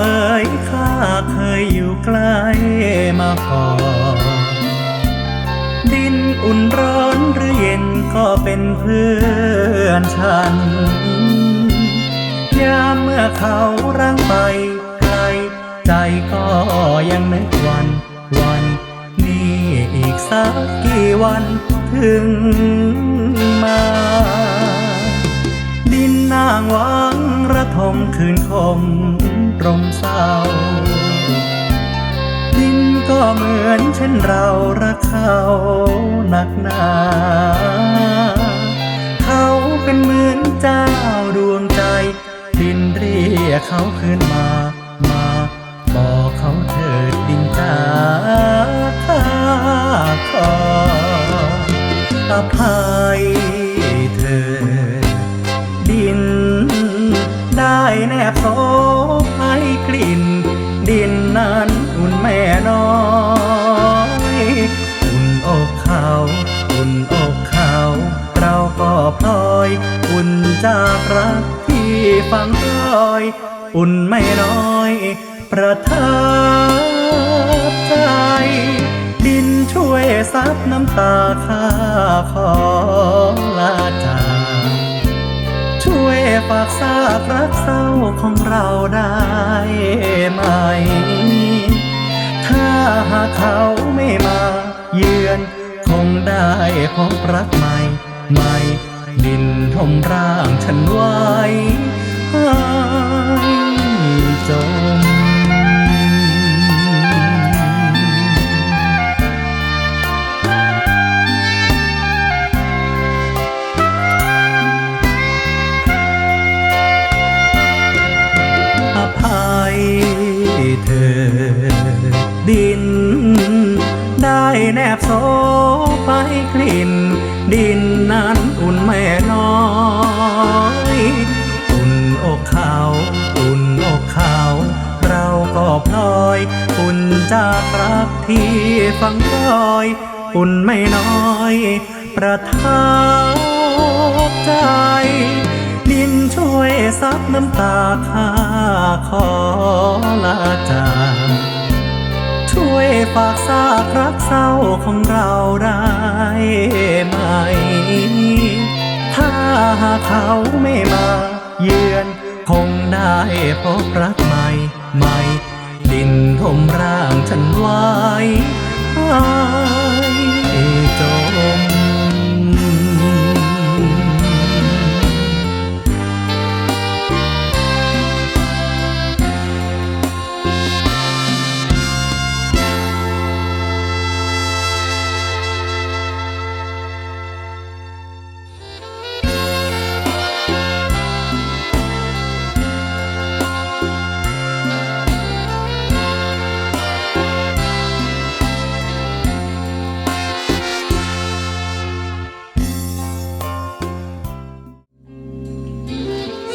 เอ๋ยข้าเคยอยู่ใกล้มาก่อนดินอุ่นร้อนหรือเย็นก็เป็นเพื่อนฉัน ยามเมื่อเขาร่างไปไกล ใจก็ยังนึกวัน วันนี้อีกสักกี่วันถึงมาดินนางวังระทมคืนคม รมเศร้า ดินก็เหมือนเช่นเรารักเขาหนักหนาเขาเป็นเหมือนเจ้าดวงใจ ดินเรียกเขาขึ้นมา มาบอกเขาเธ กลิ่น ดินนั้นอุ่นแม่น้อยอุ่นอกเขาอุ่นอกเขาเราก็พลอย อุ่นจากรักที่ฝังรอย อุ่นไม่น้อย ประทับใจ ดินช่วยซับน้ำตาข้าขอ ฝากซากรักเศร้าของเราได้ไหม ถ้าหากเขาไม่มาเยือน คงได้พบรักใหม่ใหม่ ดินทมร่างฉันไว้ให้จม ได้แนบโซไปกลิ่น ดินนั้นอุ่นแม่น้อย อุ่นอกเขาอุ่นอกเขาเราก็พลอย อุ่นจากรักที่ฝังรอย อุ่นไม่น้อย ประทับใจดินช่วยซับน้ำตาข้าขอลาจาก ช่วยฝากซากรักเศร้าของเราได้ไหม ถ้าหากเขาไม่มาเยือน คงได้พบรักใหม่ใหม่ ดินทมร่างฉันไว้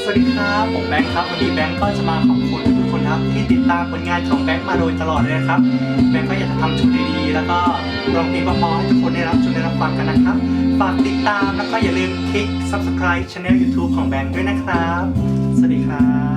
สวัสดีครับผมแบงค์ครับวันนี้แบงค์ก็จะมาขอบคุณทุกคนครับที่ติดตามผลงานของแบงค์มาโดยตลอดเลยนะครับ แบงค์ก็อยากจะทำชุดดีๆแล้วก็ร้องเพลงเพราๆให้ทุกคนได้รับชมได้รับฟังกันนะครับ ฝากติดตามแล้วก็อย่าลืมคลิก subscribe channel YouTube ของแบงค์ด้วยนะครับ สวัสดีครับ